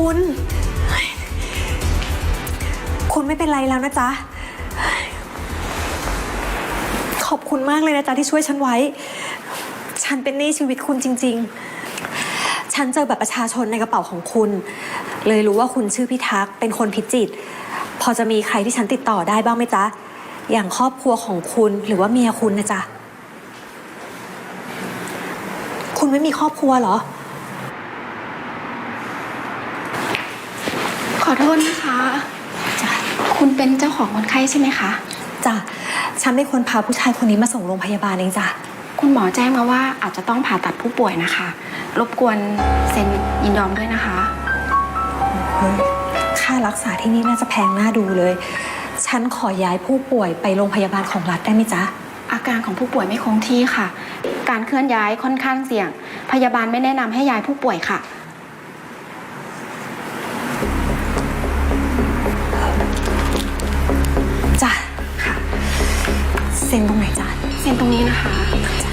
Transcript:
คุณ คุณไม่เป็นไรแล้วนะจ๊ะ ขอบคุณมากเลยนะจ๊ะที่ช่วยฉันไว้ ฉันเป็นหนี้ชีวิตคุณจริง ๆ ฉันเจอแบบประชาชนในกระเป๋าของคุณ เลยรู้ว่าคุณชื่อพิทักษ์เป็นคนพิจิตพอจะมีใครที่ฉันติดต่อได้บ้างไหมจ๊ะ อย่างครอบครัวของคุณหรือว่าเมียคุณนะจ๊ะ คุณไม่มีครอบครัวเหรอ อโทษนะคะคุณเป็นเจ้าของคนไข้ใช่ไหมคะ จ้ะฉันเป็นคนพาผู้ชายคนนี้มาส่งโรงพยาบาลเองจ้ะคุณหมอแจ้งมาว่าอาจจะต้องผ่าตัดผู้ป่วยนะคะ รบกวนเซ็นยินยอมด้วยนะคะเฮ้ยค่ารักษาที่นี่น่าจะแพงน่าดูเลย ฉันขอย้ายผู้ป่วยไปโรงพยาบาลของรัฐได้ไหมจ๊ะ อาการของผู้ป่วยไม่คงที่ค่ะ การเคลื่อนย้ายค่อนข้างเสี่ยง พยาบาลไม่แนะนำให้ย้ายผู้ป่วยค่ะจ้ะค่ะ เซ็นตรงไหนจ้ะเซ็นตรงนี้นะคะจ้ะ